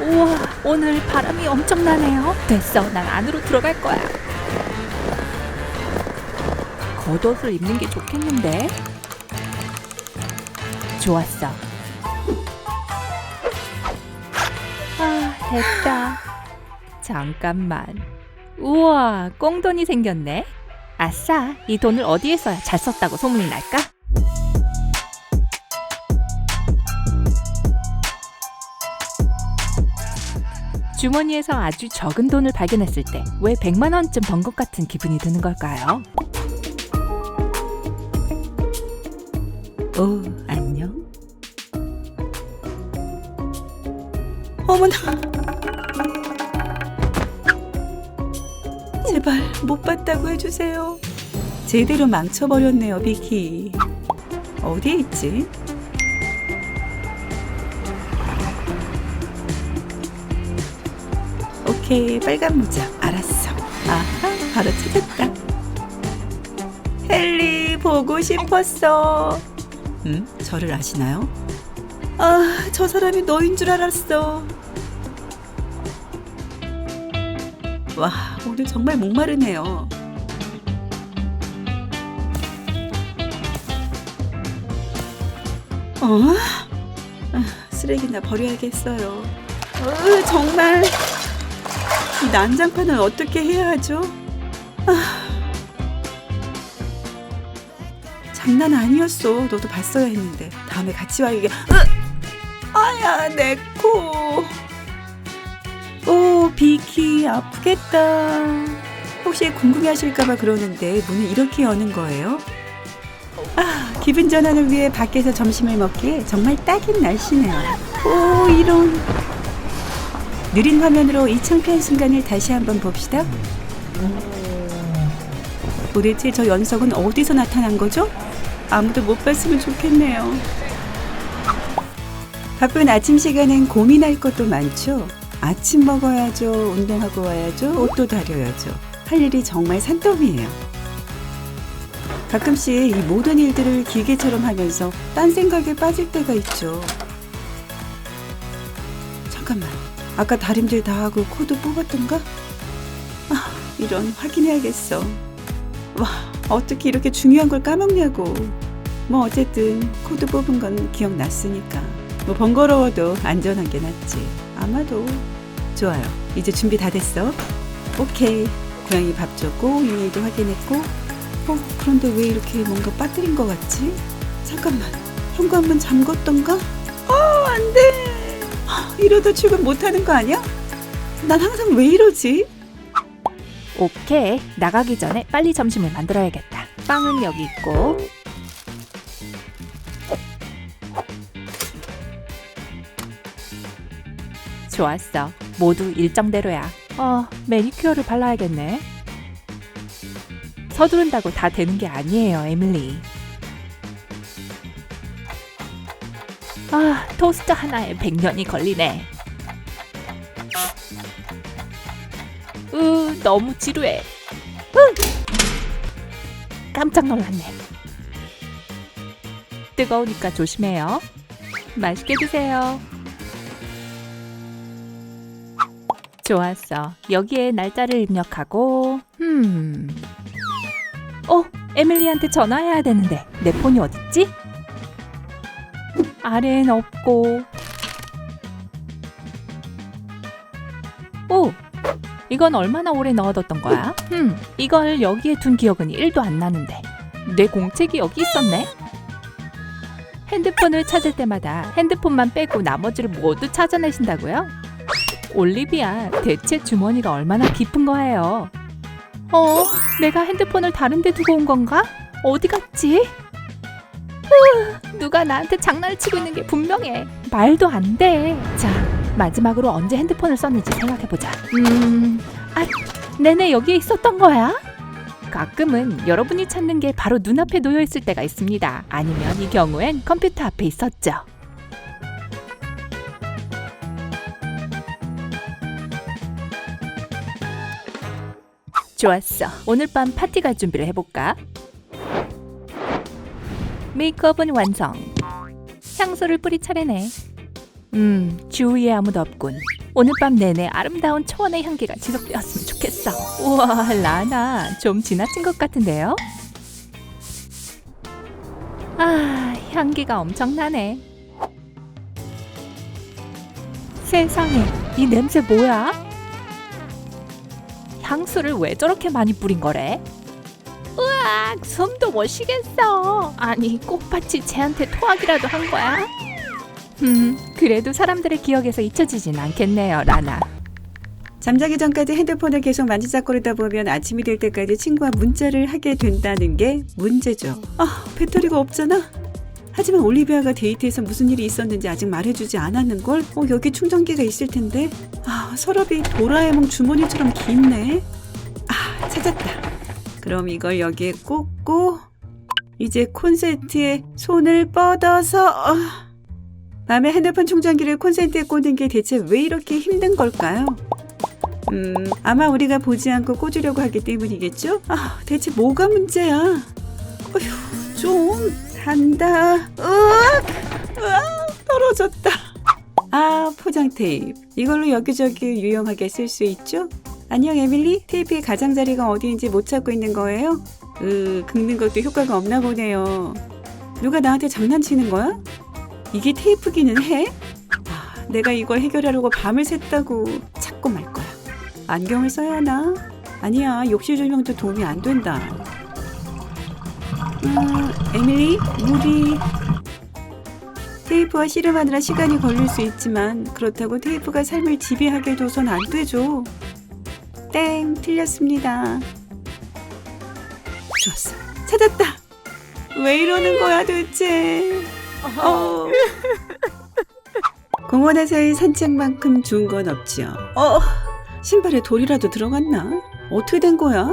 우와, 오늘 바람이 엄청나네요. 됐어, 난 안으로 들어갈 거야. 겉옷을 입는 게 좋겠는데? 좋았어. 아, 됐다. 잠깐만. 우와, 꽁돈이 생겼네. 아싸, 이 돈을 어디에 써야 잘 썼다고 소문이 날까? 주머니에서 아주 적은 돈을 발견했을 때 왜 100만 원쯤 번 것 같은 기분이 드는 걸까요? 오, 안녕. 어머나. 제발 못 봤다고 해주세요. 제대로 망쳐버렸네요, 비키. 어디에 있지? 오케이, 빨간 모자. 알았어. 아하, 바로 찾았다. 헨리, 보고 싶었어. 음, 저를 아시나요? 아, 저 사람이 너인 줄 알았어. 와, 오늘 정말 목마르네요. 어? 아, 쓰레기나 버려야겠어요. 어, 정말 이 난장판을 어떻게 해야 하죠? 아, 장난 아니었어. 너도 봤어야 했는데 다음에 같이 와요. 이게 으! 아야 내 코. 오 비키 아프겠다. 혹시 궁금해하실까봐 그러는데 문을 이렇게 여는 거예요? 아 기분 전환을 위해 밖에서 점심을 먹기에 정말 딱인 날씨네요. 오 이런 느린 화면으로 이 창피한 순간을 다시 한번 봅시다. 도대체 저 연석은 어디서 나타난 거죠? 아무도 못 봤으면 좋겠네요. 바쁜 아침 시간엔 고민할 것도 많죠. 아침 먹어야죠. 운동하고 와야죠. 옷도 다려야죠. 할 일이 정말 산더미예요. 가끔씩 이 모든 일들을 기계처럼 하면서 딴 생각에 빠질 때가 있죠. 잠깐만. 아까 다림질 다 하고 코드 뽑았던가? 아, 이런 확인해야겠어. 와, 어떻게 이렇게 중요한 걸 까먹냐고. 뭐 어쨌든 코드 뽑은 건 기억났으니까. 뭐 번거로워도 안전한 게 낫지. 아마도 좋아요. 이제 준비 다 됐어. 오케이. 고양이 밥 줬고 이메일도 확인했고. 어, 그런데 왜 이렇게 뭔가 빠뜨린 것 같지? 잠깐만. 현관문 잠궜던가? 어, 안 돼. 하, 이러다 출근 못하는 거 아니야? 난 항상 왜 이러지? 오케이, 나가기 전에 빨리 점심을 만들어야겠다. 빵은 여기 있고. 좋았어. 모두 일정대로야. 어, 매니큐어를 발라야겠네. 서두른다고 다 되는 게 아니에요, 에밀리. 아, 토스트 하나에 100년이 걸리네. 으, 너무 지루해. 으! 깜짝 놀랐네. 뜨거우니까 조심해요. 맛있게 드세요. 좋았어. 여기에 날짜를 입력하고, 음. 어, 에밀리한테 전화해야 되는데 내 폰이 어딨지? 아래엔 없고. 오, 이건 얼마나 오래 넣어뒀던 거야? 음, 이걸 여기에 둔 기억은 1도 안 나는데. 내 공책이 여기 있었네? 핸드폰을 찾을 때마다 핸드폰만 빼고 나머지를 모두 찾아내신다고요? 올리비아, 대체 주머니가 얼마나 깊은 거예요? 어, 내가 핸드폰을 다른 데 두고 온 건가? 어디 갔지? 으, 누가 나한테 장난을 치고 있는 게 분명해. 말도 안 돼. 자, 마지막으로 언제 핸드폰을 썼는지 생각해보자. 음, 아, 내내 여기에 있었던 거야? 가끔은 여러분이 찾는 게 바로 눈앞에 놓여 있을 때가 있습니다. 아니면 이 경우엔 컴퓨터 앞에 있었죠. 좋았어. 오늘 밤 파티 갈 준비를 해볼까? 메이크업은 완성. 향수를 뿌릴 차례네. 음, 주위에 아무도 없군. 오늘 밤 내내 아름다운 초원의 향기가 지속되었으면 좋겠어. 우와, 라나 좀 지나친 것 같은데요? 아, 향기가 엄청나네. 세상에, 이 냄새 뭐야? 향수를 왜 저렇게 많이 뿌린 거래? 으악, 숨도 못 쉬겠어. 아니, 꽃밭이 쟤한테 토하기라도 한 거야? 음, 그래도 사람들의 기억에서 잊혀지진 않겠네요, 라나. 잠자기 전까지 핸드폰을 계속 만지작거리다 보면 아침이 될 때까지 친구와 문자를 하게 된다는 게 문제죠. 아, 배터리가 없잖아. 하지만 올리비아가 데이트에서 무슨 일이 있었는지 아직 말해주지 않았는 걸? 어, 여기 충전기가 있을 텐데. 아, 서랍이 도라에몽 주머니처럼 깊네. 아, 찾았다. 그럼 이걸 여기에 꽂고, 이제 콘센트에 손을 뻗어서, 어. 밤에 핸드폰 충전기를 콘센트에 꽂는 게 대체 왜 이렇게 힘든 걸까요? 음, 아마 우리가 보지 않고 꽂으려고 하기 때문이겠죠? 아, 대체 뭐가 문제야? 어휴, 좀 한다. 으악! 으악! 떨어졌다. 아, 포장 테이프. 이걸로 여기저기 유용하게 쓸 수 있죠? 안녕, 에밀리. 테이프의 가장자리가 어디인지 못 찾고 있는 거예요? 으, 긁는 것도 효과가 없나 보네요. 누가 나한테 장난치는 거야? 이게 테이프기는 해? 아, 내가 이걸 해결하려고 밤을 샜다고 찾고 말 거야. 안경을 써야 하나? 아니야, 욕실 조명도 도움이 안 된다. 음, 에밀리, 물이 테이프와 씨름하느라 시간이 걸릴 수 있지만 그렇다고 테이프가 삶을 지배하게 둬선 안 되죠. 땡, 틀렸습니다. 좋았어, 찾았다. 왜 이러는 거야 도대체? 어. 공원에서의 산책만큼 좋은 건 없지요. 어, 신발에 돌이라도 들어갔나? 어떻게 된 거야?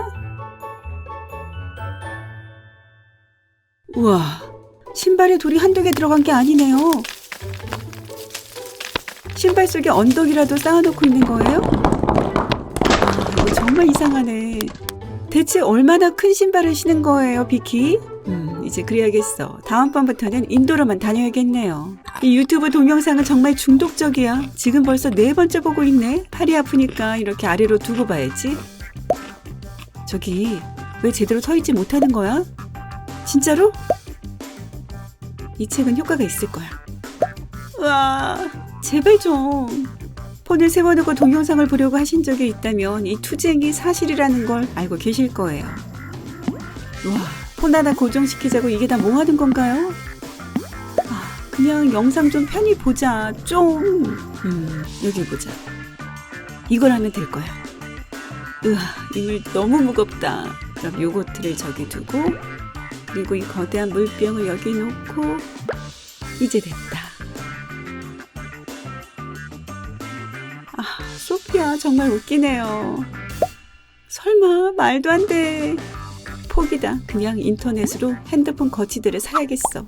우와, 신발에 돌이 한두 개 들어간 게 아니네요. 신발 속에 언덕이라도 쌓아놓고 있는 거예요? 정말 이상하네. 대체 얼마나 큰 신발을 신은 거예요, 비키? 음, 이제 그래야겠어. 다음번부터는 인도로만 다녀야겠네요. 이 유튜브 동영상은 정말 중독적이야. 지금 벌써 네 번째 보고 있네. 팔이 아프니까 이렇게 아래로 두고 봐야지. 저기, 왜 제대로 서 있지 못하는 거야? 진짜로? 이 책은 효과가 있을 거야. 와, 제발 좀. 폰을 세워놓고 동영상을 보려고 하신 적이 있다면 이 투쟁이 사실이라는 걸 알고 계실 거예요. 와, 폰 하나 고정시키자고 이게 다 뭐 하는 건가요? 아, 그냥 영상 좀 편히 보자. 좀. 음, 여기 보자. 이걸 하면 될 거야. 으아, 이물 너무 무겁다. 그럼 요거트를 저기 두고, 그리고 이 거대한 물병을 여기 놓고, 이제 됐다. 소피아 정말 웃기네요. 설마 말도 안 돼. 포기다. 그냥 인터넷으로 핸드폰 거치대를 사야겠어.